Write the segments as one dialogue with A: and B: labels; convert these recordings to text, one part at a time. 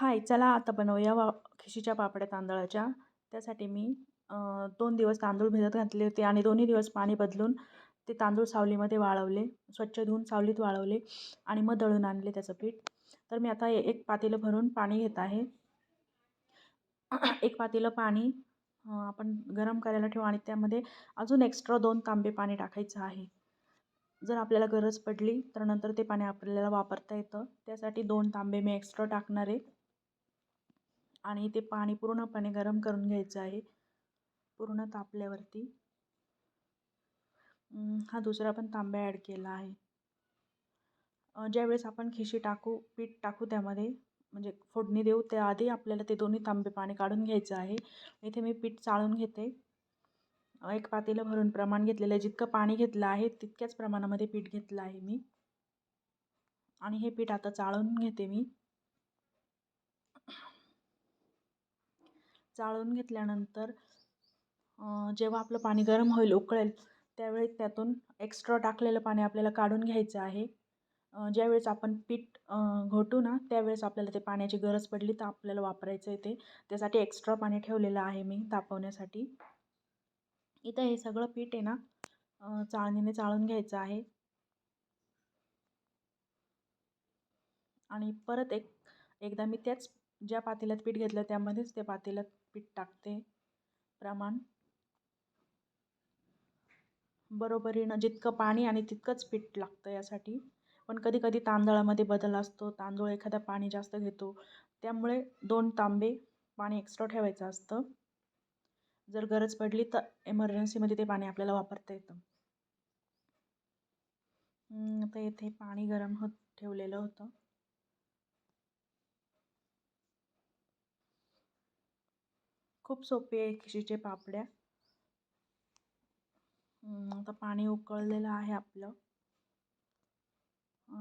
A: हाय चला आता बनवूया वा खिशीच्या पापड्या तांदळाच्या. त्यासाठी मी दोन दिवस तांदूळ भिजत घातले होते आणि दोन्ही दिवस पाणी बदलून ते तांदूळ सावलीमध्ये वाळवले स्वच्छ धुवून सावलीत वाळवले आणि मग दळून आणले त्याचं पीठ. तर मी आता एक पातेलं भरून पाणी घेत आहे. एक पातेलं पाणी आपण गरम करायला ठेवू आणि त्यामध्ये अजून एक्स्ट्रा दोन तांबे पाणी टाकायचं आहे. जर आपल्याला गरज पडली तर नंतर ते पाणी आपल्याला वापरता येतं. त्यासाठी दोन तांबे मी एक्स्ट्रा टाकणार आहे. आणि ते पाणी पूर्णपणे गरम करून घ्यायचं आहे. पूर्ण तापल्यावरती. हा दुसरा पण तांब्या ॲड केला आहे. ज्यावेळेस आपण खिशी टाकू पीठ टाकू त्यामध्ये म्हणजे फोडणी देऊ त्याआधी आपल्याला ते दोन्ही तांबे पाणी काढून घ्यायचं आहे. इथे मी पीठ चाळून घेते. एक पातेलं भरून प्रमाण घेतलेलं आहे. जितकं पाणी घेतलं आहे तितक्याच प्रमाणामध्ये पीठ घेतलं आहे मी. आणि हे पीठ आता चाळून घेते मी. चाळून घेतल्यानंतर जेव्हा आपलं पाणी गरम होईल उकळेल त्यावेळी त्यातून एक्स्ट्रा टाकलेलं पाणी आपल्याला काढून घ्यायचं आहे. ज्यावेळेस आपण पीठ घोटू ना त्यावेळेस आपल्याला ते पाण्याची गरज पडली तर आपल्याला वापरायचं आहे ते. त्यासाठी एक्स्ट्रा पाणी ठेवलेलं आहे मी तापवण्यासाठी. इथं हे सगळं पीठ आहे ना चाळणीने चाळून घ्यायचं आहे. आणि परत एक एकदा मी त्याच ज्या पातेल्यात पीठ घेतलं त्यामध्येच ते पातेल्यात पीठ टाकते. प्रमाण. बरोबरीनं जितकं पाणी आणि तितकंच पीठ लागतं यासाठी. पण कधी कधी तांदळामध्ये बदल असतो. तांदूळ एखादा पाणी जास्त घेतो. त्यामुळे दोन तांबे पाणी एक्स्ट्रा ठेवायचं असतं. जर गरज पडली तर एमर्जन्सीमध्ये ते पाणी आपल्याला वापरता येतं. आता येथे पाणी गरम होत ठेवलेलं होतं. खूप सोपे आहे खिशीचे पापड्या. आता पाणी उकळलेलं आहे आपलं.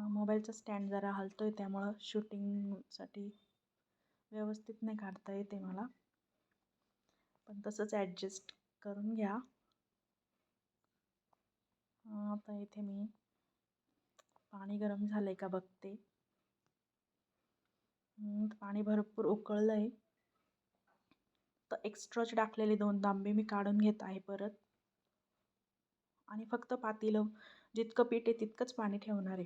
A: मोबाईलचा स्टँड जरा हलतो आहे त्यामुळं शूटिंगसाठी व्यवस्थित नाही काढता येते मला. पण तसंच ॲडजस्ट करून घ्या. आता इथे मी पाणी गरम झालं आहे का बघते. पाणी भरपूर उकळलं आहे तर एक्स्ट्राचे टाकलेले दोन तांबे मी काढून घेत आहे परत. आणि फक्त पातीलं जितकं पीठ आहे तितकंच पाणी ठेवणार आहे.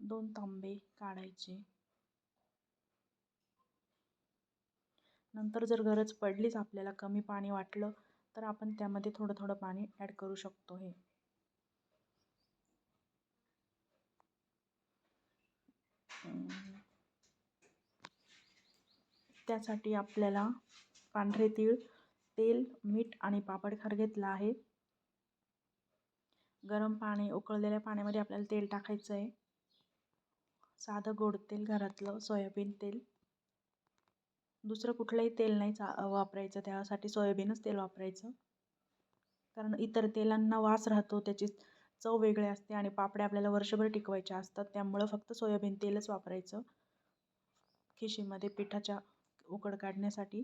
A: दोन तांबे काढायचे. नंतर जर गरज पडलीच आपल्याला कमी पाणी वाटलं तर आपण त्यामध्ये थोडं थोडं पाणी ॲड करू शकतो हे. त्यासाठी आपल्याला पांढरे तीळ तेल मीठ आणि पापडखार घेतला आहे. गरम पाणी उकळलेल्या पाण्यामध्ये आपल्याला तेल टाकायचं आहे. साधं गोड तेल घरातलं सोयाबीन तेल. दुसरं कुठलंही तेल नाही चा वापरायचं त्यासाठी सोयाबीनच तेल वापरायचं. कारण इतर तेलांना वास राहतो त्याची चव वेगळी असते आणि पापड्या आपल्याला वर्षभर टिकवायच्या असतात त्यामुळं फक्त सोयाबीन तेलच वापरायचं. खिशीमध्ये पिठाच्या उकड काढण्यासाठी.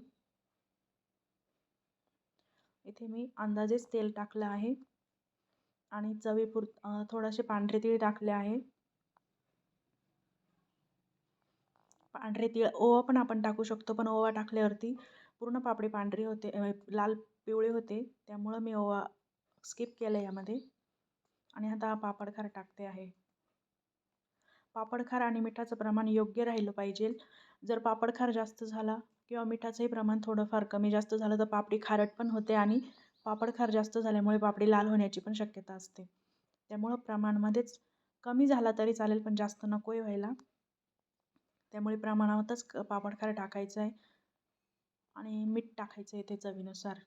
A: इथे मी अंदाजेच तेल टाकलं आहे. आणि चवीपुर थोडेसे पांढरे तीळ टाकले आहे. पांढरे तीळ ओवा पण आपण टाकू शकतो पण ओवा टाकल्यावरती पूर्ण पापडी पांढरी होते लाल पिवळे होते. त्यामुळं मी ओवा स्किप केलं यामध्ये. आणि आता पापड खार टाकते आहे. पापडखार आणि मिठाचं प्रमाण योग्य राहिलं पाहिजे. जर पापडखार जास्त झाला किंवा मिठाचंही प्रमाण थोडंफार कमी जास्त झालं तर पापडी खारट पण होते आणि पापडखार जास्त झाल्यामुळे पापडी लाल होण्याची पण शक्यता असते. त्यामुळं प्रमाणमध्येच कमी झाला तरी चालेल पण जास्त नको आहे व्हायला. त्यामुळे प्रमाणातच पापडखार टाकायचं आहे आणि मीठ टाकायचं आहे ते चवीनुसार.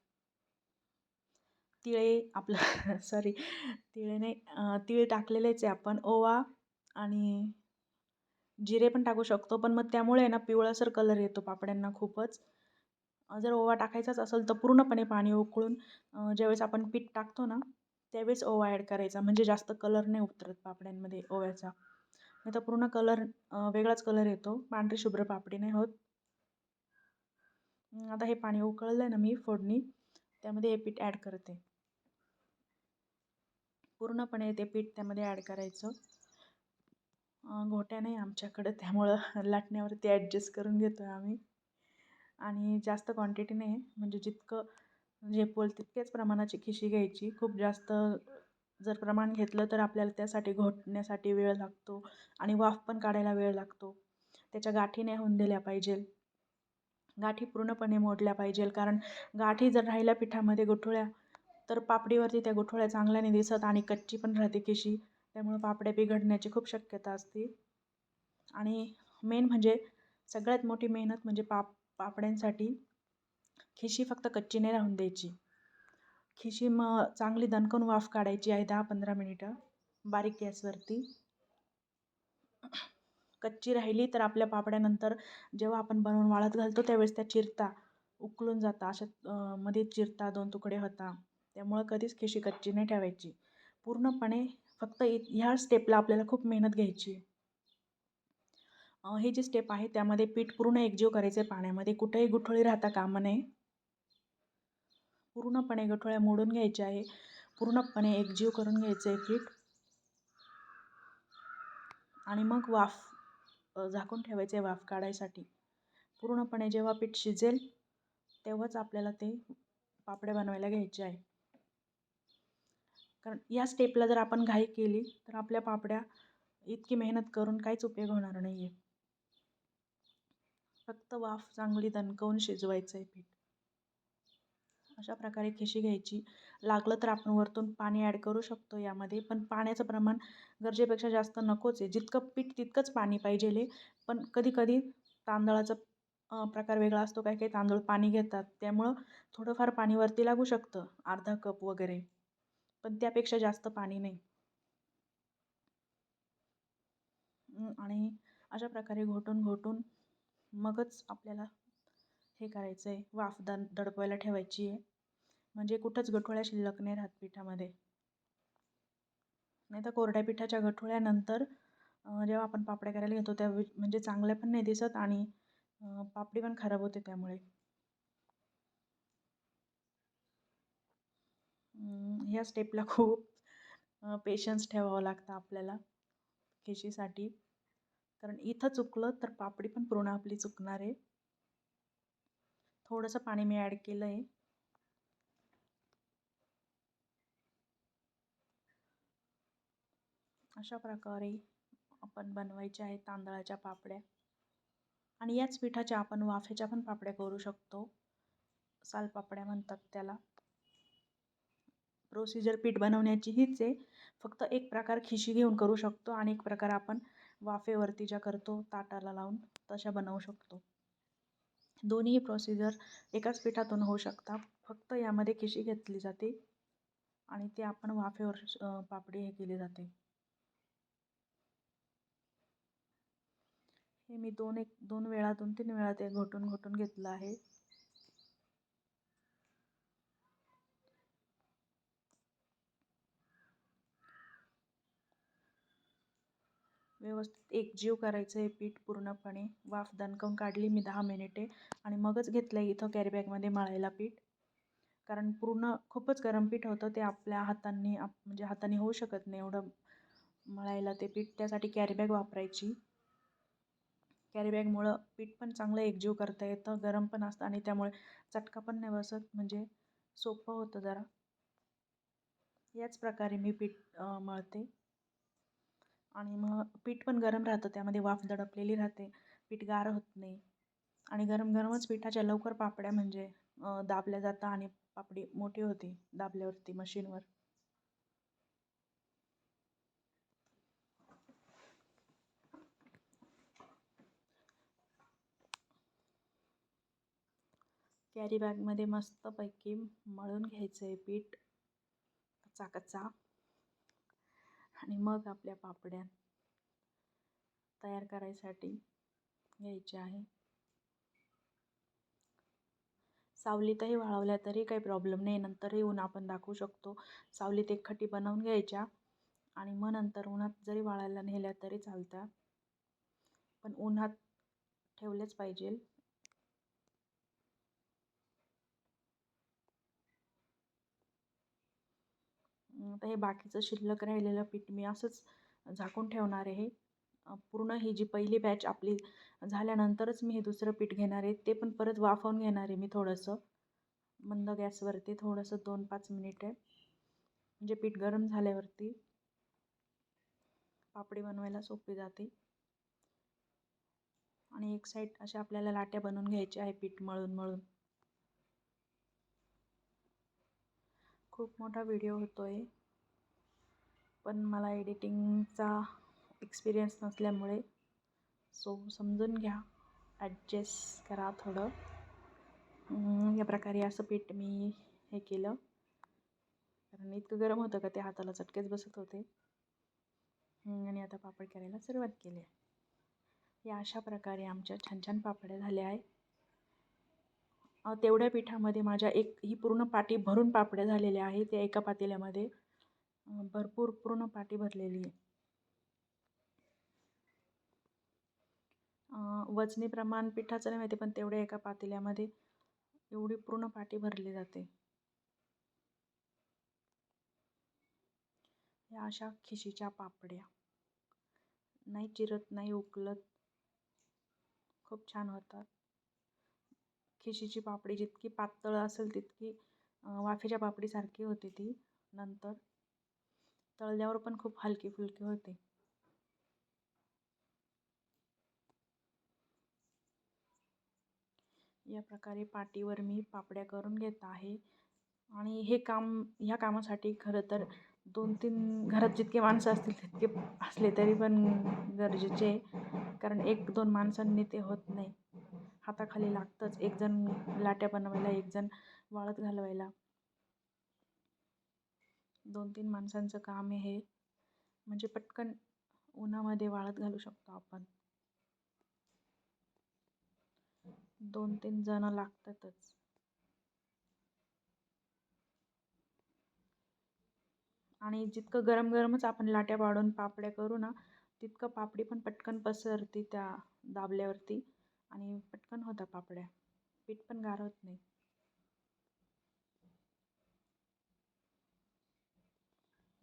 A: तिळे आपलं सॉरी तिळे नाही तिळ टाकलेलेच आहे आपण. ओवा आणि जिरे पण टाकू शकतो पण मग त्यामुळे आहे ना पिवळासर कलर येतो पापड्यांना खूपच. जर ओवा टाकायचाच असेल तर पूर्णपणे पाणी उकळून ज्यावेळेस आपण पीठ टाकतो ना त्यावेळेस ओवा ॲड करायचा. म्हणजे जास्त कलर नाही उतरत पापड्यांमध्ये ओव्याचा. नाही तर पूर्ण कलर वेगळाच कलर येतो. पांढरी शुभ्र पापडी नाही होत. आता हे पाणी उकळलं आहे ना मी फोडणी त्यामध्ये हे पीठ ॲड करते. पूर्णपणे ते पीठ त्यामध्ये ॲड करायचं. गोट्या घोट्या नाही आमच्याकडं त्यामुळं लाटण्यावरती ॲडजस्ट करून घेतो आहे आम्ही. आणि जास्त क्वांटिटी नाही म्हणजे जितकं झेपवेल तितक्याच प्रमाणाची खिशी घ्यायची. खूप जास्त जर प्रमाण घेतलं तर आपल्याला त्यासाठी घोटण्यासाठी वेळ लागतो आणि वाफ पण काढायला वेळ लागतो. त्याच्या गाठी नाही होऊन दिल्या पाहिजेल गाठी पूर्णपणे मोडल्या पाहिजेल कारण गाठी जर राहिल्या पिठामध्ये गुठळ्या तर पापडीवरती त्या गुठळ्या चांगल्याने दिसत आणि कच्ची पण राहते खिशी. त्यामुळं पापड्या बिघडण्याची खूप शक्यता असते. आणि मेन म्हणजे सगळ्यात मोठी मेहनत म्हणजे पाप पापड्यांसाठी खिशी फक्त कच्ची नाही राहून द्यायची. खिशी मग चांगली दणकून वाफ काढायची आहे दहा पंधरा मिनिटं बारीक गॅसवरती. कच्ची राहिली तर आपल्या पापड्यानंतर जेव्हा आपण बनवून वाळत घालतो त्यावेळेस त्या चिरता उकलून जाता. अशा मध्ये चिरता दोन तुकडे होता. त्यामुळं कधीच खिशी कच्ची नाही ठेवायची. पूर्णपणे फक्त ह्या स्टेपला आपल्याला खूप मेहनत घ्यायची हे जे स्टेप आहे त्यामध्ये पीठ पूर्ण एकजीव करायचं आहे पाण्यामध्ये. कुठेही गुठळी राहता कामा नये पूर्णपणे गठोळ्या मोडून घ्यायच्या आहे. पूर्णपणे एकजीव करून घ्यायचं आहे पीठ. आणि मग वाफ झाकून ठेवायचे वाफ काढायसाठी. पूर्णपणे जेव्हा पीठ शिजेल तेव्हाच आपल्याला ते पापड्या बनवायला घ्यायचे आहे. कारण या स्टेपला जर आपण घाई केली तर आपल्या पापड्या इतकी मेहनत करून काहीच उपयोग होणार नाही आहे फक्त वाफ चांगली दणकवून शिजवायचं आहे पीठ. अशा प्रकारे खिशी घ्यायची. लागलं तर आपण वरतून पाणी ॲड करू शकतो यामध्ये पण पाण्याचं प्रमाण गरजेपेक्षा जास्त नकोच आहे. जितकं पीठ तितकंच पाणी पाहिजेले. पण कधीकधी तांदळाचा प्रकार वेगळा असतो. काही काही तांदूळ पाणी घेतात. त्यामुळं थोडंफार पाणी वरती लागू शकतं. अर्धा कप वगैरे. पण त्यापेक्षा जास्त पाणी नाही. आणि अशा प्रकारे घोटून घोटून मगच आपल्याला हे करायचं आहे वाफ दन दडपवायला ठेवायची आहे म्हणजे कुठंच गठोळ्या शिल्लक नाही राहत पिठामध्ये. नाही तर कोरड्या पिठाच्या गठोळ्यानंतर जेव्हा आपण पापड्या करायला घेतो त्या म्हणजे चांगल्या पण नाही दिसत आणि पापडी पण खराब होते त्यामुळे. ह्या स्टेपला खूप पेशन्स ठेवावं लागतं आपल्याला खिशीसाठी. कारण इथं चुकलं तर पापडी पण पूर्ण आपली चुकणार आहे. थोडंसं पाणी मी ॲड केलं आहे अशा प्रकारे आपण बनवायच्या आहेत तांदळाच्या पापड्या. आणि याच पिठाच्या आपण वाफेच्या पण पापड्या करू शकतो. सालपापड्या म्हणतात त्याला. प्रोसिजर पीठ बनवण्याची हीच आहे. फक्त एक प्रकार खिशी घेऊन करू शकतो आणि एक प्रकार आपण वाफेवरती ज्या करतो ताटाला लावून तशा बनवू शकतो. दोन्ही प्रोसिजर एकाच पिठातून होऊ शकतात. फक्त यामध्ये खिशी घेतली जाते आणि ते आपण वाफेवर पापडी हे केली जाते. हे मी दोन एक दोन वेळा दोन तीन वेळा ते घोटून घोटून घेतलं आहे. व्यवस्थित एकजीव करायचं आहे पीठ पूर्णपणे वाफ दणकवून काढली मी दहा मिनिटे आणि मगच घेतलं आहे इथं कॅरीबॅगमध्ये मळायला पीठ. कारण पूर्ण खूपच गरम पीठ होतं ते आपल्या हातांनी आप म्हणजे हाताने होऊ शकत नाही एवढं मळायला ते पीठ. त्यासाठी कॅरीबॅग वापरायची. कॅरीबॅगमुळं पीठ पण चांगलं एकजीव करता येतं गरम पण असतं आणि त्यामुळे चटका पण नाही बसत म्हणजे सोपं होतं जरा. याच प्रकारे मी पीठ मळते. आणि मग पीठ पण गरम राहतं त्यामध्ये वाफ दडपलेली राहते. पीठ गार होत नाही. आणि गरम गरमच पिठाच्या लवकर पापड्या म्हणजे दाबल्या जातं आणि पापडी मोठी होती दाबल्यावरती मशीनवर. कॅरी बॅगमध्ये मस्तपैकी मळून घ्यायचं आहे पीठ. कच्चा कच्चा. आणि मग आपल्या पापड्या तयार करायसाठी घ्यायच्या आहे. सावलीतही वाळवल्या तरी काही प्रॉब्लेम नाही. नंतरही ऊन आपण दाखवू शकतो. सावलीत एक खटी बनवून घ्यायच्या आणि मग नंतर उन्हात जरी वाळायला नेल्या तरी चालत्या पण उन्हात ठेवलेच पाहिजे. आता हे बाकीचं शिल्लक राहिलेलं पीठ मी असंच झाकून ठेवणार आहे. पूर्ण ही जी पहिली बॅच आपली झाल्यानंतरच मी हे दुसरं पीठ घेणार आहे. ते पण परत वाफवून घेणार आहे मी थोडंसं. मंद गॅसवरती थोडंसं दोन पाच मिनिटे म्हणजे पीठ गरम झाल्यावरती पापडी बनवायला सोपी जाते. आणि एक साईड अशा आपल्याला लाट्या बनवून घ्यायच्या आहे पीठ मळून मळून. खूप मोठा व्हिडिओ होतो आहे पण मला एडिटिंगचा एक्सपिरियन्स नसल्यामुळे सो समजून घ्या ॲडजस्ट करा थोडं. या प्रकारे असं पीठ मी हे केलं. कारण इतकं गरम होतं का ते हाताला चटकेच बसत होते. आणि आता पापड करायला सुरुवात केली आहे. या अशा प्रकारे आमच्या छान छान पापड्या झाल्या आहे तेवढ्या पिठामध्ये माझ्या एक ही पूर्ण पाटी भरून पापड्या झालेल्या आहेत त्या एका पातेल्यामध्ये. भरपूर पूर्ण पाटी भरलेली आहे. वजनी प्रमाण पिठाचं नाही माहिती पण तेवढ्या एका पातेल्यामध्ये एवढी पूर्ण पाटी भरली जाते. या अशा खिशीच्या पापड्या. नाही चिरत नाही उकलत. खूप छान होतात. खिशीची पापडी जितकी पातळ असेल तितकी वाफेच्या पापडीसारखी होती ती नंतर. तळल्यावर पण खूप हलकी फुलकी होते. या प्रकारे पाटीवर मी पापड्या करून घेत आहे. आणि हे काम ह्या कामासाठी खरं तर दोन तीन घरात जितके माणसं असतील तितके असले तरी पण गरजेचे कारण एक दोन माणसांनी ते होत नाही. हाताखाली लागतंच. एकजण लाट्या बनवायला एकजण वाळत घालवायला. दोन तीन माणसांचं काम आहे हे. म्हणजे पटकन उन्हामध्ये वाळत घालू शकतो आपण. दोन तीन जणं लागतातच. आणि जितकं गरम गरमच आपण लाट्या पाडून पापड्या करू ना तितकं पापडी पण पटकन पसरती त्या दाबल्यावरती आणि पटकन होता पापड्या. पीठ पण गार होत नाही.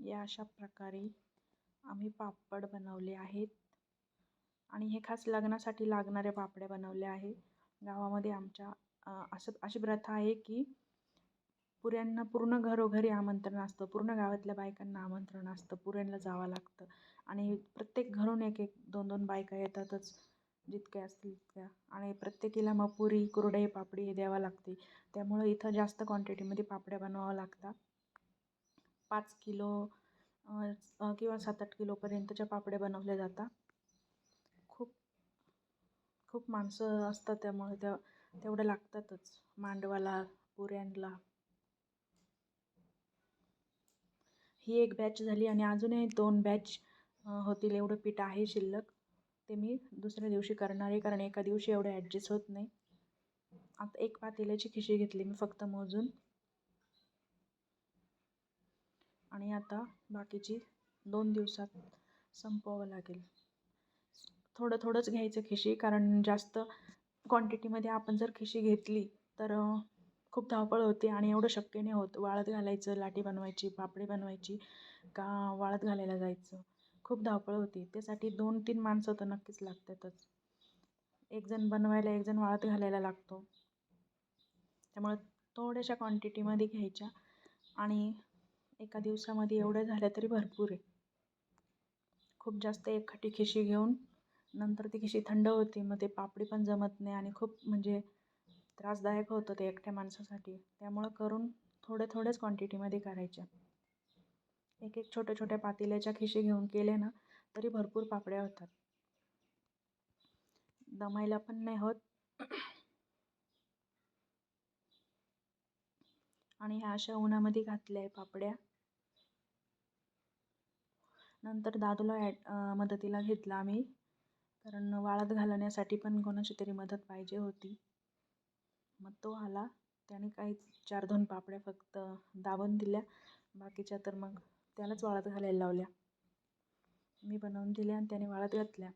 A: या अशा प्रकारे आम्ही पापड बनवले आहेत. आणि हे खास लग्नासाठी लागणाऱ्या पापड्या बनवल्या आहे गावामध्ये आमच्या असं अशी प्रथा आहे की पुऱ्यांना पूर्ण घरोघरी आमंत्रण असतं. पूर्ण गावातल्या बायकांना आमंत्रण असतं. पुऱ्यांना जावं लागतं. आणि प्रत्येक घरून एक एक दोन दोन बायका येतातच. जितक्या असतील तितक्या. आणि प्रत्येकीला मग पुरी कुरडई पापडी हे द्यावं लागते. त्यामुळं इथं जास्त क्वांटिटीमध्ये पापड्या बनवावं लागतात. पाच किलो किंवा सात आठ किलोपर्यंतच्या पापड्या बनवल्या जातात. खूप खूप माणसं असतात त्यामुळे त्या तेवढ्या लागतातच. मांडवाला पुऱ्यांला. ही एक बॅच झाली आणि अजूनही दोन बॅच होतील एवढं पीठ आहे शिल्लक. ते मी दुसऱ्या दिवशी करणार आहे कारण एका दिवशी एवढं ॲडजस्ट होत नाही. आता एक पातेल्याची खिशी घेतली मी फक्त मोजून. आणि आता बाकीची दोन दिवसात संपवावं लागेल. थोडं थोडंच घ्यायचं खिशी कारण जास्त क्वांटिटीमध्ये आपण जर खिशी घेतली तर खूप धावपळ होते आणि एवढं शक्य नाही होत वाळत घालायचं लाटी बनवायची पापडी बनवायची का वाळत घालायला जायचं. खूप धावपळ होती. त्यासाठी दोन तीन माणसं तर नक्कीच लागतातच. एक जण बनवायला एक जण वाळत घालायला लागतो. त्यामुळं थोड्याशा क्वांटिटीमध्ये घ्यायच्या आणि एका दिवसामध्ये एवढ्या झाल्या तरी भरपूर आहे. खूप जास्त एकखटी खिशी घेऊन नंतर ती खिशी थंड होती मग ते पापडी पण जमत नाही आणि खूप म्हणजे त्रासदायक होतं ते एकट्या माणसासाठी. त्यामुळं करून थोड्या थोड्याच क्वांटिटीमध्ये करायच्या. एक एक छोट्या छोट्या पातेल्याच्या खिशी घेऊन केले ना तरी भरपूर पापड्या होतात. दमायला पण नाही होत. आणि ह्या अशा उन्हामध्ये घातल्या आहे पापड्या. नंतर दादूला ॲड मदतीला घेतला आम्ही. कारण वाळत घालण्यासाठी पण कोणाची तरी मदत पाहिजे होती. मग तो आला. त्याने काही चार दोन पापड्या फक्त दाबून दिल्या. बाकीच्या तर मग त्यालाच वाळत घालायला लावल्या. मी बनवून दिल्या आणि त्याने वाळत घातल्या.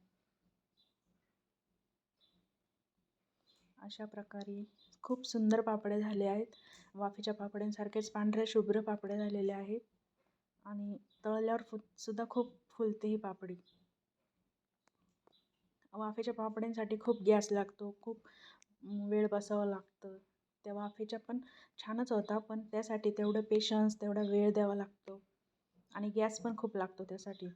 A: अशा प्रकारे खूप सुंदर पापड्या झाले आहेत. वाफेच्या पापड्यांसारखेच पांढऱ्या शुभ्र पापड्या झालेल्या आहेत. आणि तळल्यावर फु सुद्धा खूप फुलते ही पापडी. वाफेच्या पापड्यांसाठी खूप गॅस लागतो खूप वेळ बसावं लागतं. त्या वाफेच्या पण छानच होता पण त्यासाठी तेवढं पेशन्स तेवढा वेळ द्यावा लागतो. आणि गॅस पण खूप लागतो त्यासाठी.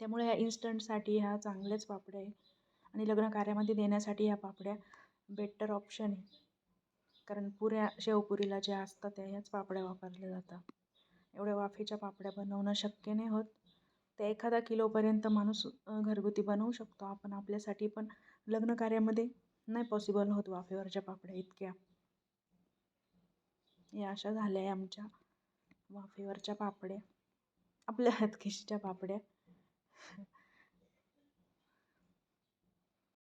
A: त्यामुळे ह्या इन्स्टंटसाठी ह्या चांगल्याच पापड्या आहे आणि लग्न कार्यामध्ये देण्यासाठी ह्या पापड्या बेटर ऑप्शन आहे. कारण पुऱ्या शेवपुरीला ज्या असतात त्या ह्याच पापड्या वापरल्या जातात. एवढ्या वाफेच्या पापड्या बनवणं शक्य नाही होत. त्या एखादा किलोपर्यंत माणूस घरगुती बनवू शकतो. आपण आपल्यासाठी पण लग्न कार्यामध्ये नाही पॉसिबल होत वाफेवरच्या पापड्या इतक्या. या अशा झाल्या आहे आमच्या वाफेवरच्या पापड्या. आपल्या हातखिशीच्या पापड्या.